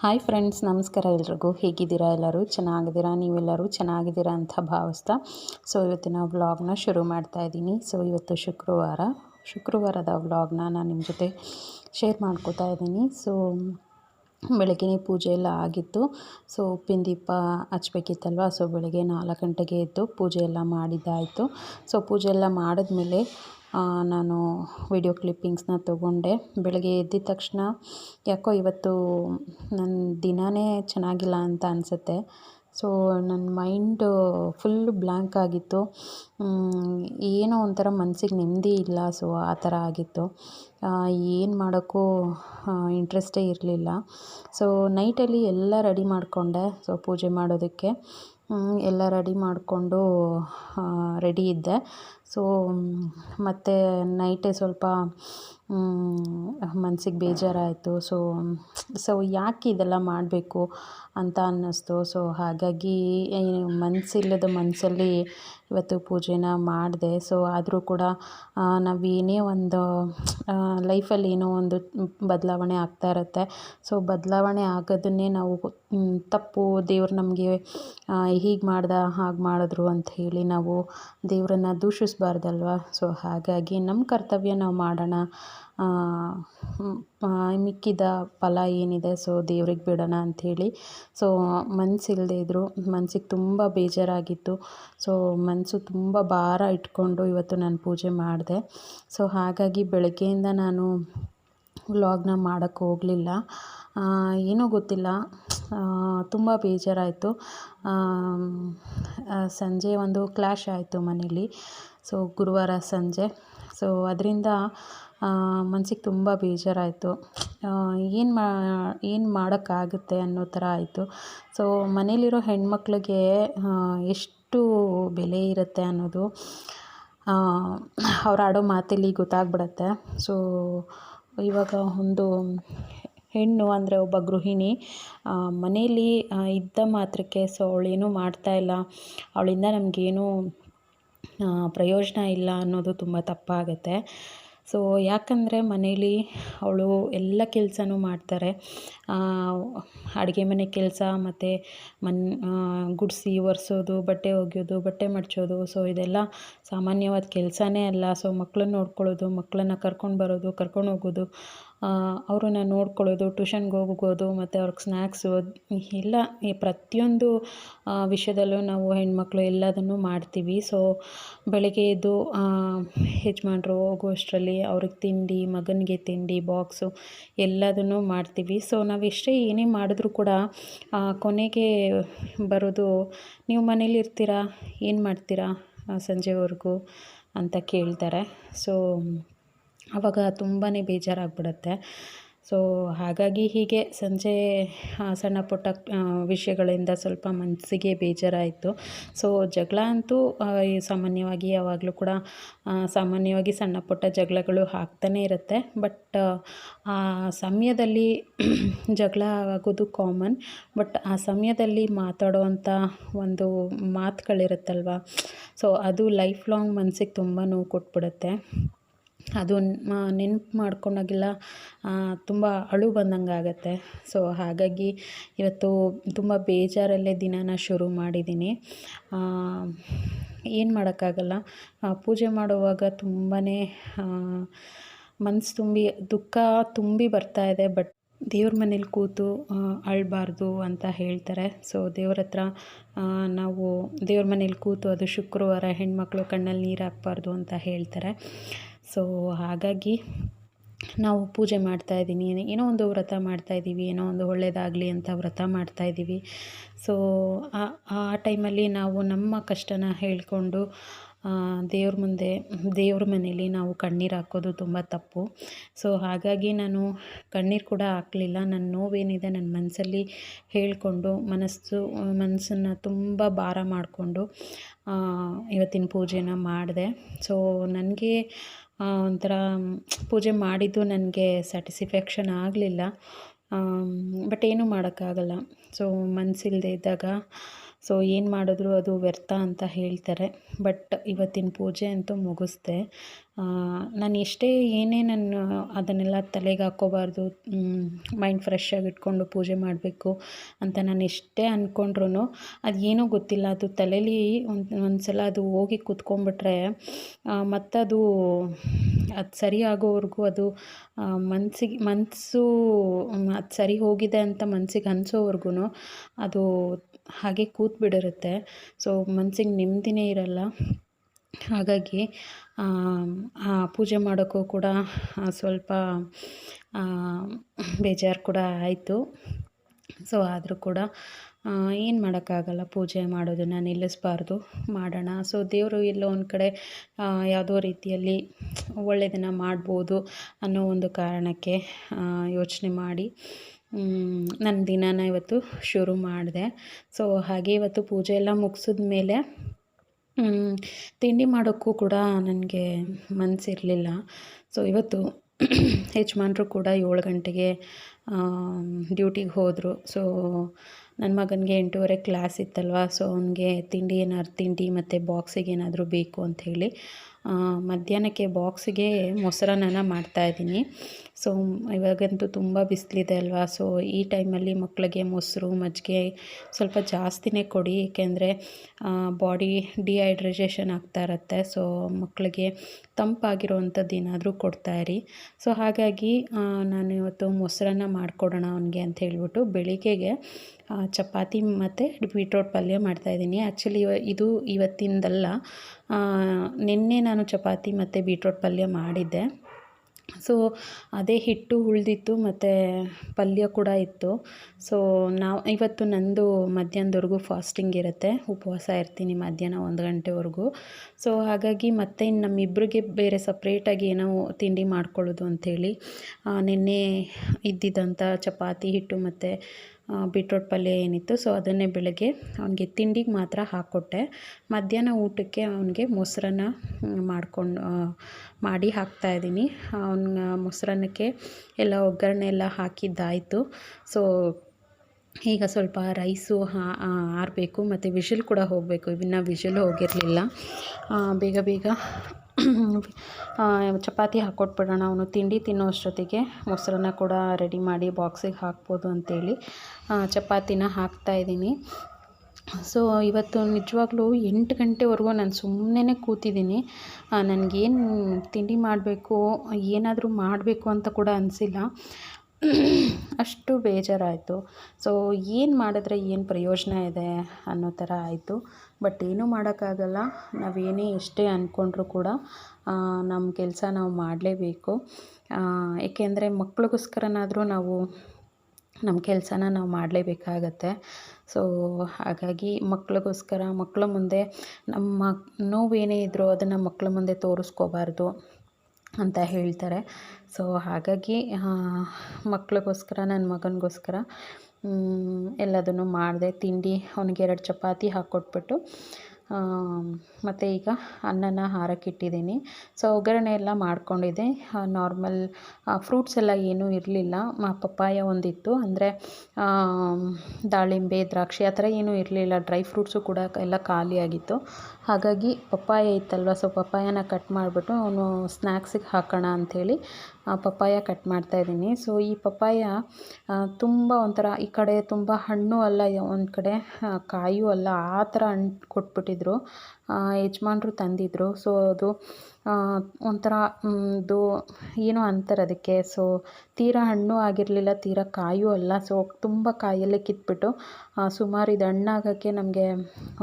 Hi friends ನಮಸ್ಕಾರ ಎಲ್ರಿಗೂ. ಹೇಗಿದ್ದೀರಾ ಎಲ್ಲರೂ? ಚೆನ್ನಾಗಿದ್ದೀರಾ? ನೀವೆಲ್ಲರೂ ಚೆನ್ನಾಗಿದ್ದೀರಾ ಅಂತ ಭಾವಿಸ್ತಾ. ಸೊ ಇವತ್ತಿನ ವ್ಲಾಗ್ನ ಶುರು ಮಾಡ್ತಾ ಇದ್ದೀನಿ. ಸೊ ಇವತ್ತು ಶುಕ್ರವಾರ. ಶುಕ್ರವಾರದ ವ್ಲಾಗ್ನ ನಾನು ನಿಮ್ಮ ಜೊತೆ ಶೇರ್ ಮಾಡ್ಕೋತಾ ಇದ್ದೀನಿ. ಸೊ ಬೆಳಗ್ಗೆ ಪೂಜೆ ಎಲ್ಲ ಆಗಿತ್ತು. ಸೊ ಉಪ್ಪಿನ ದೀಪ ಹಚ್ಬೇಕಿತ್ತಲ್ವ? ಸೊ ಬೆಳಗ್ಗೆ ನಾಲ್ಕು ಗಂಟೆಗೆ ಎದ್ದು ಪೂಜೆ ಎಲ್ಲ ಮಾಡಿದ್ದಾಯಿತು. ಸೊ ಪೂಜೆ ಎಲ್ಲ ಮಾಡಿದ್ಮೇಲೆ ನಾನು ವಿಡಿಯೋ ಕ್ಲಿಪ್ಪಿಂಗ್ಸ್ನ ತೊಗೊಂಡೆ. ಬೆಳಗ್ಗೆ ಎದ್ದಿದ ತಕ್ಷಣ ಯಾಕೋ ಇವತ್ತು ನನ್ನ ದಿನವೇ ಚೆನ್ನಾಗಿಲ್ಲ ಅಂತ ಅನಿಸುತ್ತೆ. ಸೊ ನನ್ನ ಮೈಂಡು ಫುಲ್ ಬ್ಲ್ಯಾಂಕ್ ಆಗಿತ್ತು. ಏನೋ ಒಂಥರ ಮನಸ್ಸಿಗೆ ನೆಮ್ಮದಿ ಇಲ್ಲ. ಸೊ, ಆ ಥರ ಆಗಿತ್ತು. ಏನು ಮಾಡೋಕ್ಕೂ ಇಂಟ್ರೆಸ್ಟೇ ಇರಲಿಲ್ಲ. ಸೊ, ನೈಟಲ್ಲಿ ಎಲ್ಲ ರೆಡಿ ಮಾಡಿಕೊಂಡೆ. ಸೊ, ಪೂಜೆ ಮಾಡೋದಕ್ಕೆ. ಎಲ್ಲ ರೆಡಿ ಮಾಡಿಕೊಂಡು ರೆಡಿ ಇದ್ದೆ. ಸೊ ಮತ್ತು ನೈಟೇ ಸ್ವಲ್ಪ ಮನ್ಸಿಗೆ ಬೇಜಾರಾಯಿತು. ಸೊ ಸೊ ಯಾಕೆ ಇದೆಲ್ಲ ಮಾಡಬೇಕು ಅಂತ ಅನ್ನಿಸ್ತು. ಸೊ ಹಾಗಾಗಿ ಮನಸ್ಸಿಲ್ಲದ ಮನಸ್ಸಲ್ಲಿ ಇವತ್ತು ಪೂಜೆನ ಮಾಡಿದೆ. ಸೊ ಆದರೂ ಕೂಡ ನಾವು ಏನೇ ಒಂದು ಲೈಫಲ್ಲಿ ಏನೋ ಒಂದು ಬದಲಾವಣೆ ಆಗ್ತಾ ಇರುತ್ತೆ. ಸೊ ಬದಲಾವಣೆ ಆಗೋದನ್ನೇ ನಾವು ತಪ್ಪು ದೇವ್ರು ನಮಗೆ ಹೀಗೆ ಮಾಡ್ದ ಹಾಗೆ ಮಾಡಿದ್ರು ಅಂತ ಹೇಳಿ ನಾವು ದೇವರನ್ನ ದೂಷಿಸಬಾರ್ದಲ್ವ ಸೊ ಹಾಗಾಗಿ ನಮ್ಮ ಕರ್ತವ್ಯ ನಾವು ಮಾಡೋಣ. ಮಿಕ್ಕಿದ ಫಲ ಏನಿದೆ ಸೊ ದೇವ್ರಿಗೆ ಬಿಡೋಣ ಅಂಥೇಳಿ ಸೊ ಮನಸ್ಸಿಲ್ಲದೆ ಇದ್ದರು ಮನ್ಸಿಗೆ ತುಂಬ ಬೇಜಾರಾಗಿತ್ತು. ಸೊ ಮನಸ್ಸು ತುಂಬ ಭಾರ ಇಟ್ಕೊಂಡು ಇವತ್ತು ನಾನು ಪೂಜೆ ಮಾಡಿದೆ. ಸೊ ಹಾಗಾಗಿ ಬೆಳಗ್ಗೆಯಿಂದ ನಾನು ವ್ಲಾಗ್ನ ಮಾಡೋಕ್ಕೆ ಹೋಗಲಿಲ್ಲ. ಏನೋ ಗೊತ್ತಿಲ್ಲ. ತುಂಬ ಬೇಜಾರಾಯಿತು. ಸಂಜೆ ಒಂದು ಕ್ಲ್ಯಾಶ್ ಆಯಿತು ಮನೇಲಿ. ಸೊ ಗುರುವಾರ ಸಂಜೆ. ಸೊ ಅದರಿಂದ ಮನ್ಸಿಗೆ ತುಂಬ ಬೇಜಾರಾಯಿತು. ಏನು ಮಾ, ಏನು ಮಾಡೋಕ್ಕಾಗುತ್ತೆ ಅನ್ನೋ ಥರ ಆಯಿತು. ಸೊ ಮನೇಲಿರೋ ಹೆಣ್ಮಕ್ಳಿಗೆ ಎಷ್ಟು ಬೆಲೆ ಇರುತ್ತೆ ಅನ್ನೋದು ಅವ್ರು ಆಡೋ ಮಾತಲ್ಲಿ ಗೊತ್ತಾಗ್ಬಿಡತ್ತೆ. ಸೊ ಇವಾಗ ಒಂದು ಹೆಣ್ಣು ಅಂದರೆ ಒಬ್ಬ ಗೃಹಿಣಿ ಮನೆಯಲ್ಲಿ ಇದ್ದ ಮಾತ್ರಕ್ಕೆ ಸೊ ಮಾಡ್ತಾ ಇಲ್ಲ. ಅವಳಿಂದ ನಮಗೇನು ಪ್ರಯೋಜನ ಇಲ್ಲ ಅನ್ನೋದು ತುಂಬ ತಪ್ಪಾಗುತ್ತೆ. ಸೊ ಯಾಕಂದರೆ ಮನೇಲಿ ಅವಳು ಎಲ್ಲ ಕೆಲಸನೂ ಮಾಡ್ತಾರೆ. ಅಡುಗೆ ಮನೆ ಕೆಲಸ ಮತ್ತು ಮನ್ ಗುಡಿಸಿ ಒರೆಸೋದು, ಬಟ್ಟೆ ಒಗೆಯೋದು, ಬಟ್ಟೆ ಮಡಚೋದು, ಸೊ ಇದೆಲ್ಲ ಸಾಮಾನ್ಯವಾದ ಕೆಲಸನೇ ಅಲ್ಲ. ಸೊ ಮಕ್ಕಳನ್ನ ನೋಡ್ಕೊಳ್ಳೋದು ಮಕ್ಕಳನ್ನ ಕರ್ಕೊಂಡು ಬರೋದು, ಕರ್ಕೊಂಡು ಹೋಗೋದು ಅವ್ರನ್ನ ನೋಡ್ಕೊಳ್ಳೋದು ಟ್ಯೂಷನ್ಗೆ ಹೋಗೋದು ಮತ್ತು ಅವ್ರಿಗೆ ಸ್ನ್ಯಾಕ್ಸು ಎಲ್ಲ ಈ ಪ್ರತಿಯೊಂದು ವಿಷಯದಲ್ಲೂ ನಾವು ಹೆಣ್ಮಕ್ಳು ಎಲ್ಲದನ್ನು ಮಾಡ್ತೀವಿ. ಸೊ ಬೆಳಗ್ಗೆ ಎದ್ದು ಯಜಮಾನ್ರು ಹೋಗುವಷ್ಟರಲ್ಲಿ ಅವ್ರಿಗೆ ತಿಂಡಿ, ಮಗನಿಗೆ ತಿಂಡಿ ಬಾಕ್ಸು ಎಲ್ಲದನ್ನು ಮಾಡ್ತೀವಿ. ಸೊ ನಾವು ಎಷ್ಟೇ ಏನೇ ಮಾಡಿದ್ರೂ ಕೂಡ ಕೊನೆಗೆ ಬರೋದು, ನೀವು ಮನೇಲಿ ಇರ್ತೀರಾ? ಏನು ಮಾಡ್ತೀರಾ? ಸಂಜೆವರೆಗೂ? ಅಂತ ಕೇಳ್ತಾರೆ. ಸೊ ಆವಾಗ ತುಂಬಾ ಬೇಜಾರಾಗ್ಬಿಡುತ್ತೆ. ಸೊ ಹಾಗಾಗಿ ಹೀಗೆ ಸಂಜೆ ಸಣ್ಣ ಪುಟ್ಟ ವಿಷಯಗಳಿಂದ ಸ್ವಲ್ಪ ಮನಸ್ಸಿಗೆ ಬೇಜಾರಾಯಿತು. ಸೊ ಜಗಳ ಅಂತೂ ಸಾಮಾನ್ಯವಾಗಿ ಯಾವಾಗಲೂ ಕೂಡ ಸಾಮಾನ್ಯವಾಗಿ ಸಣ್ಣ ಪುಟ್ಟ ಜಗಳಗಳು ಆಗ್ತಾನೇ ಇರುತ್ತೆ. ಬಟ್ ಆ ಸಮಯದಲ್ಲಿ ಜಗಳ ಆಗೋದು ಕಾಮನ್ ಬಟ್ ಆ ಸಮಯದಲ್ಲಿ ಮಾತಾಡುವಂಥ ಒಂದು ಮಾತುಗಳಿರುತ್ತಲ್ವ? ಸೊ ಅದು ಲೈಫ್ ಲಾಂಗ್ ಮನಸ್ಸಿಗೆ ತುಂಬ ನೋವು ಕೊಟ್ಬಿಡುತ್ತೆ. ಅದು ನೆನ್ಪು ಮಾಡ್ಕೊಂಡಾಗೆಲ್ಲ ತುಂಬ ಅಳು ಬಂದಂಗೆ ಆಗುತ್ತೆ. ಸೊ, ಹಾಗಾಗಿ ಇವತ್ತು ತುಂಬ ಬೇಜಾರಲ್ಲೇ ದಿನಾನ ಶುರು ಮಾಡಿದ್ದೀನಿ. ಏನು ಮಾಡೋಕ್ಕಾಗಲ್ಲ. ಪೂಜೆ ಮಾಡುವಾಗ ತುಂಬಾ ಮನಸ್ಸು ತುಂಬಿ, ದುಃಖ ತುಂಬಿ ಬರ್ತಾ ಇದೆ, ಬಟ್ ದೇವ್ರ ಮನೇಲಿ ಕೂತು ಅಳಬಾರ್ದು ಅಂತ ಹೇಳ್ತಾರೆ. ಸೊ, ದೇವ್ರ ಹತ್ರ ನಾವು ದೇವ್ರ ಮನೇಲಿ ಕೂತು ಅದು ಶುಕ್ರವಾರ ಹೆಣ್ಮಕ್ಳು ಕಣ್ಣಲ್ಲಿ ನೀರು ಹಾಕ್ಬಾರ್ದು ಅಂತ ಹೇಳ್ತಾರೆ. ಸೊ ಹಾಗಾಗಿ ನಾವು ಪೂಜೆ ಮಾಡ್ತಾಯಿದ್ದೀನಿ ಏನೋ ಒಂದು ವ್ರತ ಮಾಡ್ತಾ ಇದ್ದೀವಿ. ಏನೋ ಒಂದು ಒಳ್ಳೆಯದಾಗಲಿ ಅಂತ ವ್ರತ ಮಾಡ್ತಾಯಿದ್ದೀವಿ ಸೊ ಆ ಟೈಮಲ್ಲಿ ನಾವು ನಮ್ಮ ಕಷ್ಟನ ಹೇಳಿಕೊಂಡು ದೇವ್ರ ಮುಂದೆ, ದೇವ್ರ ಮನೇಲಿ ನಾವು ಕಣ್ಣೀರು ಹಾಕೋದು ತುಂಬ ತಪ್ಪು. ಸೊ ಹಾಗಾಗಿ ನಾನು ಕಣ್ಣೀರು ಕೂಡ ಹಾಕಲಿಲ್ಲ. ನನ್ನ ನೋವೇನಿದೆ ನನ್ನ ಮನಸ್ಸಲ್ಲಿ ಹೇಳಿಕೊಂಡು, ಮನಸ್ಸು, ಮನಸ್ಸನ್ನು ತುಂಬ ಭಾರ ಮಾಡಿಕೊಂಡು ಇವತ್ತಿನ ಪೂಜೆನ ಮಾಡಿದೆ. ಸೊ ನನಗೆ ಒಂಥರ ಪೂಜೆ ಮಾಡಿದ್ದು ನನಗೆ ಸ್ಯಾಟಿಸ್ಫ್ಯಾಕ್ಷನ್ ಆಗಲಿಲ್ಲ. ಬಟ್ ಏನೂ ಮಾಡೋಕ್ಕಾಗಲ್ಲ. ಸೊ ಮನಸ್ಸಿಲ್ಲದೆ ಇದ್ದಾಗ ಸೊ ಏನು ಮಾಡಿದ್ರು ಅದು ವ್ಯರ್ಥ ಅಂತ ಹೇಳ್ತಾರೆ. ಬಟ್ ಇವತ್ತಿನ ಪೂಜೆ ಅಂತೂ ಮುಗಿಸ್ದೆ. ನಾನು ಎಷ್ಟೇ ಏನೇ ನಾನು ಅದನ್ನೆಲ್ಲ ತಲೆಗೆ ಹಾಕ್ಕೋಬಾರ್ದು ಮೈಂಡ್ ಫ್ರೆಶ್ ಆಗಿ ಇಟ್ಕೊಂಡು ಪೂಜೆ ಮಾಡಬೇಕು ಅಂತ ನಾನು ಎಷ್ಟೇ ಅಂದ್ಕೊಂಡ್ರು ಅದು ಏನೋ ಗೊತ್ತಿಲ್ಲ. ಅದು ತಲೆಯಲ್ಲಿ ಒಂದು ಒಂದು ಅದು ಹೋಗಿ ಕೂತ್ಕೊಂಡ್ಬಿಟ್ರೆ ಮತ್ತದು ಅದು ಸರಿ ಆಗೋವರೆಗೂ ಅದು ಮನಸ್ಸಿಗೆ ಮನಸ್ಸು ಅದು ಸರಿ ಹೋಗಿದೆ ಅಂತ ಮನಸ್ಸಿಗೆ ಅನಿಸೋವರೆಗೂ ಅದು ಹಾಗೆ ಕೂತ್ಬಿಡಿರುತ್ತೆ. ಸೊ ಮನ್ಸಿಗೆ ನೆಮ್ಮದಿನೇ ಇರಲ್ಲ. ಹಾಗಾಗಿ ಪೂಜೆ ಮಾಡೋಕ್ಕೂ ಕೂಡ ಸ್ವಲ್ಪ ಬೇಜಾರು ಕೂಡ ಆಯಿತು. ಸೊ ಆದರೂ ಕೂಡ ಏನು ಮಾಡೋಕ್ಕಾಗಲ್ಲ ಪೂಜೆ ಮಾಡೋದನ್ನು ನಿಲ್ಲಿಸ್ಬಾರ್ದು, ಮಾಡೋಣ. ಸೊ ದೇವರು ಎಲ್ಲೋ ಒಂದು ಕಡೆ ಯಾವುದೋ ರೀತಿಯಲ್ಲಿ ಒಳ್ಳೆಯದನ್ನು ಮಾಡ್ಬೋದು ಅನ್ನೋ ಒಂದು ಕಾರಣಕ್ಕೆ ಯೋಚನೆ ಮಾಡಿ. ನನ್ನ ದಿನಾನ ಇವತ್ತು ಶುರು ಮಾಡಿದೆ. ಸೊ ಹಾಗೆ ಇವತ್ತು ಪೂಜೆ ಎಲ್ಲ ಮುಗಿಸಿದ ಮೇಲೆ ತಿಂಡಿ ಮಾಡೋಕ್ಕೂ ಕೂಡ ನನಗೆ ಮನಸ್ಸಿರಲಿಲ್ಲ ಸೊ ಇವತ್ತು ಯಜಮಾನ್ರು ಕೂಡ ಏಳು ಗಂಟೆಗೆ ಡ್ಯೂಟಿಗೆ ಹೋದರು. ಸೊ ನನ್ನ ಮಗನಿಗೆ ಎಂಟೂವರೆ ಕ್ಲಾಸ್ ಇತ್ತಲ್ವ? ಸೊ ಅವನಿಗೆ ತಿಂಡಿ ಏನಾದ್ರು ತಿಂಡಿ ಮತ್ತು ಬಾಕ್ಸಿಗೆ ಏನಾದರೂ ಬೇಕು ಅಂಥೇಳಿ ಮಧ್ಯಾಹ್ನಕ್ಕೆ ಬಾಕ್ಸಿಗೆ ಮೊಸರನ್ನ ಮಾಡ್ತಾಯಿದ್ದೀನಿ ಸೊ, ಇವಾಗಂತೂ ತುಂಬ ಬಿಸಿಲಿದೆ ಅಲ್ವಾ? ಸೊ, ಈ ಟೈಮಲ್ಲಿ ಮಕ್ಕಳಿಗೆ ಮೊಸರು, ಮಜ್ಜಿಗೆ ಸ್ವಲ್ಪ ಜಾಸ್ತಿನೇ ಕೊಡಿ. ಏಕೆಂದರೆ ಬಾಡಿ ಡಿಹೈಡ್ರೇಷನ್ ಆಗ್ತಾ ಇರುತ್ತೆ. ಸೊ ಮಕ್ಕಳಿಗೆ ತಂಪಾಗಿರುವಂಥದ್ದು ಏನಾದರೂ ಕೊಡ್ತಾಯಿರಿ ಸೊ ಹಾಗಾಗಿ ನಾನು ಇವತ್ತು ಮೊಸರನ್ನ ಮಾಡಿಕೊಡೋಣ ಅವನಿಗೆ ಅಂತ ಹೇಳ್ಬಿಟ್ಟು ಬೆಳಿಗ್ಗೆಗೆ ಚಪಾತಿ ಮತ್ತು ಬೀಟ್ರೋಟ್ ಪಲ್ಯ ಮಾಡ್ತಾಯಿದ್ದೀನಿ ಆ್ಯಕ್ಚುಲಿ ಇದು ಇವತ್ತಿಂದಲ್ಲ ನಿನ್ನೆ ನಾನು ಚಪಾತಿ ಮತ್ತು ಬೀಟ್ರೋಟ್ ಪಲ್ಯ ಮಾಡಿದ್ದೆ. ಸೊ ಅದೇ ಹಿಟ್ಟು ಉಳಿದಿತ್ತು ಮತ್ತು ಪಲ್ಯ ಕೂಡ ಇತ್ತು. ಸೊ ನಾವು ಇವತ್ತು ನಂದು ಮಧ್ಯಾಹ್ನದವರೆಗೂ ಫಾಸ್ಟಿಂಗ್ ಇರುತ್ತೆ. ಉಪವಾಸ ಇರ್ತೀನಿ ಮಧ್ಯಾಹ್ನ ಒಂದು ಗಂಟೆವರೆಗೂ. ಸೊ ಹಾಗಾಗಿ ಮತ್ತೆ ನಮ್ಮಿಬ್ಬರಿಗೆ ಬೇರೆ ಸಪ್ರೇಟಾಗಿ ಏನೋ ತಿಂಡಿ ಮಾಡ್ಕೊಳ್ಳೋದು ಅಂಥೇಳಿ ನಿನ್ನೆ ಇದ್ದಿದ್ದಂಥ ಚಪಾತಿ, ಹಿಟ್ಟು ಮತ್ತು ಬೀಟ್ರೋಟ್ ಪಲ್ಯ ಏನಿತ್ತು. ಸೊ ಅದನ್ನೇ ಬೆಳಗ್ಗೆ ಅವನಿಗೆ ತಿಂಡಿಗೆ ಮಾತ್ರ ಹಾಕ್ಕೊಟ್ಟೆ ಮಧ್ಯಾಹ್ನ ಊಟಕ್ಕೆ ಅವನಿಗೆ ಮೊಸರನ್ನ ಮಾಡಿಕೊಂಡು ಮಾಡಿ ಹಾಕ್ತಾಯಿದ್ದೀನಿ ಅವನ ಮೊಸರನ್ನಕ್ಕೆ ಎಲ್ಲ ಒಗ್ಗರಣೆ ಎಲ್ಲ ಹಾಕಿದ್ದಾಯಿತು. ಸೊ ಈಗ ಸ್ವಲ್ಪ ರೈಸು ಆರಬೇಕು. ಮತ್ತು ವಿಷಲ್ ಕೂಡ ಹೋಗಬೇಕು. ಇನ್ನು ವಿಷಲ್ ಹೋಗಿರಲಿಲ್ಲ. ಬೇಗ ಬೇಗ ಚಪಾತಿ ಹಾಕ್ಕೊಟ್ಬಿಡೋಣ ಅವನು ತಿಂಡಿ ತಿನ್ನೋ ಅಷ್ಟೊತ್ತಿಗೆ ಮೊಸರನ್ನ ಕೂಡ ರೆಡಿ ಮಾಡಿ ಬಾಕ್ಸಿಗೆ ಹಾಕ್ಬೋದು ಅಂತೇಳಿ ಚಪಾತಿನ ಹಾಕ್ತಾಯಿದ್ದೀನಿ ಸೊ ಇವತ್ತು ನಿಜವಾಗ್ಲೂ ಎಂಟು ಗಂಟೆವರೆಗೂ ನಾನು ಸುಮ್ಮನೆ ಕೂತಿದ್ದೀನಿ. ನನಗೇನು ತಿಂಡಿ ಮಾಡಬೇಕು, ಏನಾದರೂ ಮಾಡಬೇಕು ಅಂತ ಕೂಡ ಅನಿಸಿಲ್ಲ. ಅಷ್ಟು ಬೇಜಾರಾಯಿತು. ಸೊ ಏನು ಮಾಡಿದ್ರೆ ಏನು ಪ್ರಯೋಜನ ಇದೆ ಅನ್ನೋ ಥರ ಆಯಿತು. ಬಟ್ ಏನೂ ಮಾಡೋಕ್ಕಾಗಲ್ಲ. ನಾವೇನೇ ಎಷ್ಟೇ ಅಂದ್ಕೊಂಡ್ರೂ ಕೂಡ ನಮ್ಮ ಕೆಲಸ ನಾವು ಮಾಡಲೇಬೇಕು. ಏಕೆಂದರೆ ಮಕ್ಳಿಗೋಸ್ಕರನಾದರೂ ನಾವು ನಮ್ಮ ಕೆಲಸನ ನಾವು ಮಾಡಲೇಬೇಕಾಗತ್ತೆ. ಸೊ ಹಾಗಾಗಿ ಮಕ್ಳಿಗೋಸ್ಕರ ಮಕ್ಕಳ ಮುಂದೆ ನಮ್ಮ ನೋವೇನೇ ಇದ್ದರೂ ಅದನ್ನು ಮಕ್ಕಳ ಮುಂದೆ ತೋರಿಸ್ಕೋಬಾರ್ದು. ಅಂತ ಹೇಳ್ತಾರೆ. ಸೊ ಹಾಗಾಗಿ ಮಕ್ಳಿಗೋಸ್ಕರ ನನ್ನ ಮಗನಿಗೋಸ್ಕರ ಎಲ್ಲದನ್ನು ಮಾಡಿದೆ. ತಿಂಡಿ ಅವ್ನಿಗೆ ಎರಡು ಚಪಾತಿ ಹಾಕ್ಕೊಟ್ಬಿಟ್ಟು ಮತ್ತು ಈಗ ಅನ್ನನ ಹಾರಕ್ಕಿಟ್ಟಿದ್ದೀನಿ. ಸೊ ಒಗ್ಗರಣೆ ಎಲ್ಲ ಮಾಡಿಕೊಂಡಿದ್ದೆ. ನಾರ್ಮಲ್ ಫ್ರೂಟ್ಸ್ ಎಲ್ಲ ಏನೂ ಇರಲಿಲ್ಲ. ಪಪ್ಪಾಯ ಒಂದಿತ್ತು. ಅಂದರೆ ದಾಳಿಂಬೆ, ದ್ರಾಕ್ಷಿ ಆ ಥರ ಏನೂ ಇರಲಿಲ್ಲ. ಡ್ರೈ ಫ್ರೂಟ್ಸು ಕೂಡ ಎಲ್ಲ ಖಾಲಿಯಾಗಿತ್ತು. ಹಾಗಾಗಿ ಪಪ್ಪಾಯ ಇತ್ತಲ್ವ ಸೊ ಪಪ್ಪಾಯನ ಕಟ್ ಮಾಡಿಬಿಟ್ಟು ಅವನು ಸ್ನ್ಯಾಕ್ಸಿಗೆ ಹಾಕೋಣ ಅಂಥೇಳಿ ಪಪ್ಪಾಯ ಕಟ್ ಮಾಡ್ತಾಯಿದ್ದೀನಿ ಸೊ ಈ ಪಪ್ಪಾಯ ತುಂಬ ಒಂಥರ, ಈ ಕಡೆ ತುಂಬ ಹಣ್ಣು ಅಲ್ಲ, ಒಂದು ಕಡೆ ಕಾಯೂ ಅಲ್ಲ, ಆ ಥರ ಹಣ್ಣು ಕೊಟ್ಬಿಟ್ಟಿದ್ರು. ಯಜಮಾನ್ರು ತಂದಿದ್ದರು ಸೊ ಅದು ಒಂಥರ ಇದು ಏನೋ ಅಂತಾರೆ ಅದಕ್ಕೆ? ಸೊ ತೀರಾ ಹಣ್ಣು ಆಗಿರಲಿಲ್ಲ, ತೀರಾ ಕಾಯೂ ಅಲ್ಲ. ಸೊ ತುಂಬ ಕಾಯಲ್ಲೇ ಕಿತ್ಬಿಟ್ಟು ಸುಮಾರು ಇದು ಹಣ್ಣಾಗೋಕ್ಕೆ ನಮಗೆ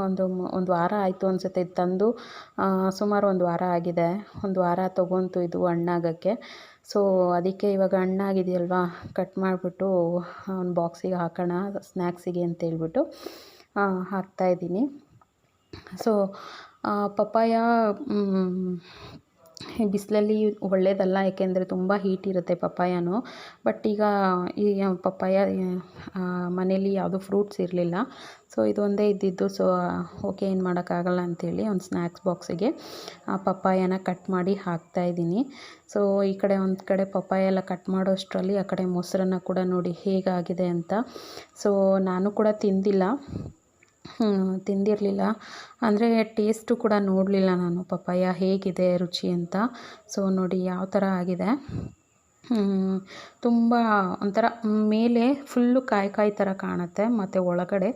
ಒಂದು ಒಂದು ವಾರ ಆಯಿತು ಅನಿಸುತ್ತೆ ಇದು ತಂದು. ಸುಮಾರು ಒಂದು ವಾರ ಆಗಿದೆ. ಒಂದು ವಾರ ತೊಗೊಂತು ಇದು ಹಣ್ಣಾಗೋಕ್ಕೆ. ಸೊ ಅದಕ್ಕೆ ಇವಾಗ ಹಣ್ಣಾಗಿದೆಯಲ್ವಾ? ಕಟ್ ಮಾಡಿಬಿಟ್ಟು ಒಂದು ಬಾಕ್ಸಿಗೆ ಹಾಕೋಣ ಸ್ನ್ಯಾಕ್ಸಿಗೆ ಅಂತೇಳ್ಬಿಟ್ಟು ಹಾಕ್ತಾಯಿದ್ದೀನಿ ಸೊ ಪಪ್ಪಾಯ ಬಿಸಿಲಲ್ಲಿ ಒಳ್ಳೆಯದಲ್ಲ ಯಾಕೆಂದರೆ ತುಂಬ ಹೀಟ್ ಇರುತ್ತೆ ಪಪ್ಪಾಯನೂ. ಬಟ್ ಈಗ ಈ ಪಪ್ಪಾಯ ಮನೇಲಿ ಯಾವುದೂ ಫ್ರೂಟ್ಸ್ ಇರಲಿಲ್ಲ. ಸೊ ಇದೊಂದೇ ಇದ್ದಿದ್ದು. ಸೊ ಓಕೆ ಏನು ಮಾಡೋಕ್ಕಾಗಲ್ಲ ಅಂಥೇಳಿ ಒಂದು ಸ್ನ್ಯಾಕ್ಸ್ ಬಾಕ್ಸಿಗೆ ಆ, ಪಪ್ಪಾಯನ ಕಟ್ ಮಾಡಿ ಹಾಕ್ತಾಯಿದ್ದೀನಿ ಸೊ ಈ ಕಡೆ ಒಂದು ಕಡೆ ಪಪ್ಪಾಯ ಎಲ್ಲ ಕಟ್ ಮಾಡೋಷ್ಟರಲ್ಲಿ ಆ ಕಡೆ ಮೊಸರನ್ನ ಕೂಡ ನೋಡಿ ಹೇಗಾಗಿದೆ ಅಂತ. ಸೊ ನಾನು ಕೂಡ ತಿಂದಿಲ್ಲ. ತಿಂದಿರಲಿಲ್ಲ. ಅಂದರೆ ಟೇಸ್ಟು ಕೂಡ ನೋಡಲಿಲ್ಲ ನಾನು. ಪಪ್ಪಾಯ ಹೇಗಿದೆ, ರುಚಿ ಅಂತ. ಸೊ ನೋಡಿ ಯಾವ ಥರ ಆಗಿದೆ. ತುಂಬ ಒಂಥರ ಮೇಲೆ ಫುಲ್ಲು ಕಾಯಿ ಕಾಯಿ ಥರ ಕಾಣುತ್ತೆ. ಮತ್ತು ಒಳಗಡೆ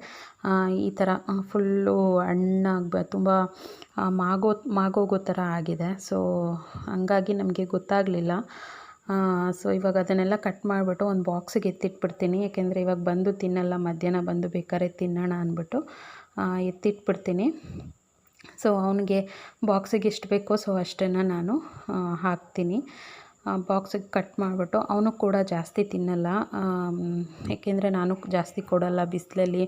ಈ ಥರ ಫುಲ್ಲು ಹಣ್ಣಾಗಿ ತುಂಬ ಮಾಗೋ, ಮಾಗೋಗೋ ಥರ ಆಗಿದೆ. ಸೊ ಹಂಗಾಗಿ ನಮಗೆ ಗೊತ್ತಾಗಲಿಲ್ಲ. ಸೊ ಇವಾಗ ಅದನ್ನೆಲ್ಲ ಕಟ್ ಮಾಡಿಬಿಟ್ಟು ಒಂದು ಬಾಕ್ಸಿಗೆ ಎತ್ತಿಟ್ಬಿಡ್ತೀನಿ. ಯಾಕೆಂದರೆ ಇವಾಗ ಬಂದು ತಿನ್ನಲ್ಲ, ಮಧ್ಯಾಹ್ನ ಬಂದು ಬೇಕಾದ್ರೆ ತಿನ್ನೋಣ ಅಂದ್ಬಿಟ್ಟು ಎತ್ತಿಟ್ಬಿಡ್ತೀನಿ. ಸೊ ಅವನಿಗೆ ಬಾಕ್ಸಿಗೆ ಎಷ್ಟು ಬೇಕೋ ಸೊ ಅಷ್ಟನ್ನು ನಾನು ಹಾಕ್ತೀನಿ. ಬಾಕ್ಸಿಗೆ ಕಟ್ ಮಾಡಿಬಿಟ್ಟು ಅವನು ಕೂಡ ಜಾಸ್ತಿ ತಿನ್ನಲ್ಲ. ಏಕೆಂದರೆ ನಾನು ಜಾಸ್ತಿ ಕೊಡಲ್ಲ, ಬಿಸಿಲಲ್ಲಿ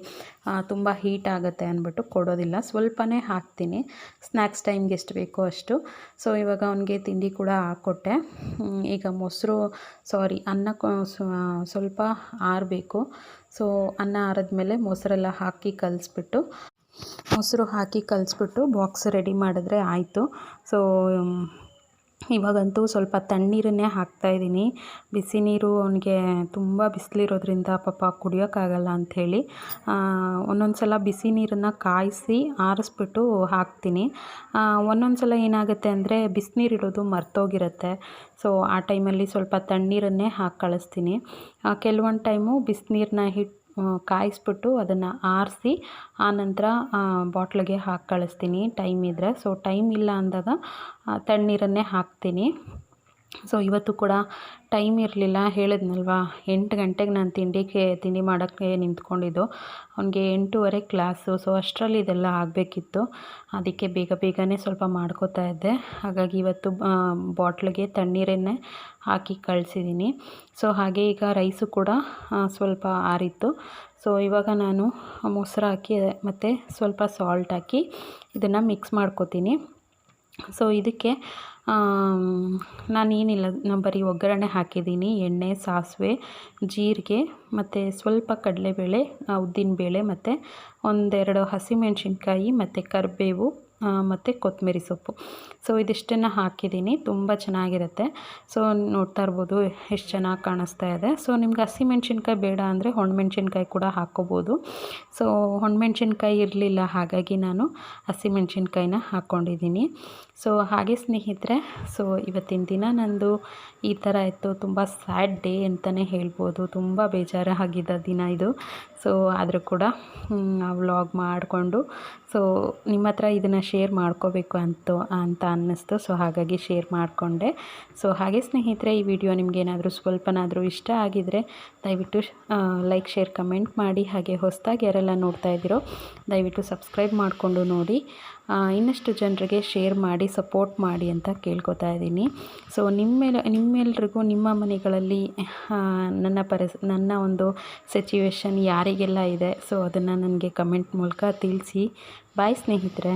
ತುಂಬ ಹೀಟ್ ಆಗುತ್ತೆ ಅಂದ್ಬಿಟ್ಟು ಕೊಡೋದಿಲ್ಲ. ಸ್ವಲ್ಪನೇ ಹಾಕ್ತೀನಿ. ಸ್ನ್ಯಾಕ್ಸ್ ಟೈಮ್ಗೆ ಎಷ್ಟು ಬೇಕೋ ಅಷ್ಟು. ಸೊ ಇವಾಗ ಅವನಿಗೆ ತಿಂಡಿ ಕೂಡ ಹಾಕ್ಕೊಟ್ಟೆ ಈಗ ಮೊಸರು ಸಾರಿ ಅನ್ನ ಸ್ವಲ್ಪ ಆರಬೇಕು. ಸೊ ಅನ್ನ ಆರಿದ್ಮೇಲೆ ಮೊಸರೆಲ್ಲ ಹಾಕಿ ಕಲಿಸ್ಬಿಟ್ಟು, ಮೊಸರು ಹಾಕಿ ಕಲಿಸ್ಬಿಟ್ಟು ಬಾಕ್ಸ್ ರೆಡಿ ಮಾಡಿದ್ರೆ ಆಯಿತು. ಸೊ ಇವಾಗಂತೂ ಸ್ವಲ್ಪ ತಣ್ಣೀರನ್ನೇ ಹಾಕ್ತಾಯಿದ್ದೀನಿ ಬಿಸಿ ನೀರು ಅವನಿಗೆ ತುಂಬ ಬಿಸಿಲಿರೋದ್ರಿಂದ ಪಾಪ ಕುಡಿಯೋಕ್ಕಾಗಲ್ಲ ಅಂಥೇಳಿ ಒಂದೊಂದು ಸಲ ಬಿಸಿ ನೀರನ್ನು ಕಾಯಿಸಿ ಆರಿಸ್ಬಿಟ್ಟು ಹಾಕ್ತೀನಿ. ಒಂದೊಂದು ಸಲ ಏನಾಗುತ್ತೆ ಅಂದರೆ ಬಿಸಿನೀರಿಡೋದು ಮರ್ತೋಗಿರುತ್ತೆ. ಸೊ, ಆ ಟೈಮಲ್ಲಿ ಸ್ವಲ್ಪ ತಣ್ಣೀರನ್ನೇ ಹಾಕಿ ಕಳಿಸ್ತೀನಿ. ಕೆಲವೊಂದು ಟೈಮು ಬಿಸಿನೀರನ್ನ ಹಿಟ್ಟು ಕಾಯಿಸ್ಬಿಟ್ಟು ಅದನ್ನು ಆರಿಸಿ ಆನಂತರ ಬಾಟ್ಲಿಗೆ ಹಾಕಿ ಕಳಿಸ್ತೀನಿ. ಟೈಮ್ ಇದ್ದರೆ ಸೊ ಟೈಮ್ ಇಲ್ಲ ಅಂದಾಗ ತಣ್ಣೀರನ್ನೇ ಹಾಕ್ತೀನಿ. ಸೊ ಇವತ್ತು ಕೂಡ ಟೈಮ್ ಇರಲಿಲ್ಲ. ಹೇಳಿದ್ನಲ್ವಾ, ಎಂಟು ಗಂಟೆಗೆ ನಾನು ತಿಂಡಿಗೆ ತಿಂಡಿ ಮಾಡೋಕ್ಕೆ ನಿಂತ್ಕೊಂಡಿದ್ದು. ಅವನಿಗೆ ಎಂಟೂವರೆ ಕ್ಲಾಸು ಸೊ ಅಷ್ಟರಲ್ಲಿ ಇದೆಲ್ಲ ಆಗಬೇಕಿತ್ತು. ಅದಕ್ಕೆ ಬೇಗ ಬೇಗನೆ ಸ್ವಲ್ಪ ಮಾಡ್ಕೋತಾ ಇದ್ದೆ. ಹಾಗಾಗಿ ಇವತ್ತು ಬಾಟ್ಲಿಗೆ ತಣ್ಣೀರನ್ನೇ ಹಾಕಿ ಕಳಿಸಿದ್ದೀನಿ ಸೊ ಹಾಗೆ ಈಗ ರೈಸು ಕೂಡ ಸ್ವಲ್ಪ ಆರಿತ್ತು. ಸೊ ಇವಾಗ ನಾನು ಮೊಸರು ಹಾಕಿ, ಮತ್ತು ಸ್ವಲ್ಪ ಸಾಲ್ಟ್ ಹಾಕಿ ಇದನ್ನು ಮಿಕ್ಸ್ ಮಾಡ್ಕೋತೀನಿ. ಸೊ ಇದಕ್ಕೆ ನಾನೇನಿಲ್ಲ ನಾನು ಬರೀ ಒಗ್ಗರಣೆ ಹಾಕಿದ್ದೀನಿ, ಎಣ್ಣೆ, ಸಾಸಿವೆ, ಜೀರಿಗೆ, ಮತ್ತು ಸ್ವಲ್ಪ ಕಡಲೆಬೇಳೆ, ಉದ್ದಿನಬೇಳೆ, ಮತ್ತು ಒಂದೆರಡು ಹಸಿಮೆಣಸಿನ್ಕಾಯಿ, ಮತ್ತು ಕರಿಬೇವು ಮತ್ತು ಕೊತ್ತಂಬರಿ ಸೊಪ್ಪು. ಸೊ ಇದಿಷ್ಟನ್ನು ಹಾಕಿದ್ದೀನಿ. ತುಂಬ ಚೆನ್ನಾಗಿರುತ್ತೆ. ಸೊ ನೋಡ್ತಾ ಇರ್ಬೋದು ಎಷ್ಟು ಚೆನ್ನಾಗಿ ಕಾಣಿಸ್ತಾ ಇದೆ. ಸೊ ನಿಮ್ಗೆ ಹಸಿಮೆಣ್ಸಿನ್ಕಾಯಿ ಬೇಡ ಅಂದರೆ ಹೊಣ್ಮೆಣ್ಸಿನ್ಕಾಯಿ ಕೂಡ ಹಾಕ್ಕೋಬೋದು ಸೊ ಹೊಣ್ಮೆಣ್ಸಿನ್ಕಾಯಿ ಇರಲಿಲ್ಲ ಹಾಗಾಗಿ ನಾನು ಹಸಿಮೆಣ್ಸಿನ್ಕಾಯಿನ ಹಾಕ್ಕೊಂಡಿದ್ದೀನಿ ಸೊ ಹಾಗೆ ಸ್ನೇಹಿತರೆ ಸೊ ಇವತ್ತಿನ ದಿನ ನಂದು ಈ ಥರ ಇತ್ತು. ತುಂಬ ಸ್ಯಾಡ್ ಡೇ ಅಂತಲೇ ಹೇಳ್ಬೋದು. ತುಂಬ ಬೇಜಾರಾಗಿದ್ದ ದಿನ ಇದು. ಸೊ ಆದರೂ ಕೂಡ ವ್ಲಾಗ್ ಮಾಡಿಕೊಂಡು, ಸೊ ನಿಮ್ಮ ಹತ್ರ ಇದನ್ನು ಶೇರ್ ಮಾಡ್ಕೋಬೇಕು ಅಂತ ಅಂತ ಅನ್ನಿಸ್ತು. ಸೊ ಹಾಗಾಗಿ ಶೇರ್ ಮಾಡಿಕೊಂಡೆ. ಸೊ ಹಾಗೆ ಸ್ನೇಹಿತರೆ, ಈ ವಿಡಿಯೋ ನಿಮಗೇನಾದರೂ ಸ್ವಲ್ಪನಾದರೂ ಇಷ್ಟ ಆಗಿದರೆ, ದಯವಿಟ್ಟು ಲೈಕ್, ಶೇರ್, ಕಮೆಂಟ್ ಮಾಡಿ. ಹಾಗೆ ಹೊಸದಾಗಿ ಯಾರೆಲ್ಲ ನೋಡ್ತಾ ಇದ್ದೀರೋ, ದಯವಿಟ್ಟು ಸಬ್ಸ್ಕ್ರೈಬ್ ಮಾಡಿಕೊಂಡು ನೋಡಿ. ಇನ್ನಷ್ಟು ಜನರಿಗೆ ಶೇರ್ ಮಾಡಿ ಸಪೋರ್ಟ್ ಮಾಡಿ ಅಂತ ಕೇಳ್ಕೊತಾ ಇದ್ದೀನಿ. ಸೊ ನಿಮ್ಮೆಲ್ಲ ನಿಮ್ಮೆಲ್ರಿಗೂ, ನಿಮ್ಮ ಮನೆಗಳಲ್ಲಿ ನನ್ನ ಪರಿಸ್, ನನ್ನ ಒಂದು ಸಿಚುವೇಶನ್ ಯಾರಿಗೆಲ್ಲ ಇದೆ ಸೊ ಅದನ್ನು ನನಗೆ ಕಮೆಂಟ್ ಮೂಲಕ ತಿಳಿಸಿ. ಬಾಯ್ ಸ್ನೇಹಿತರೆ.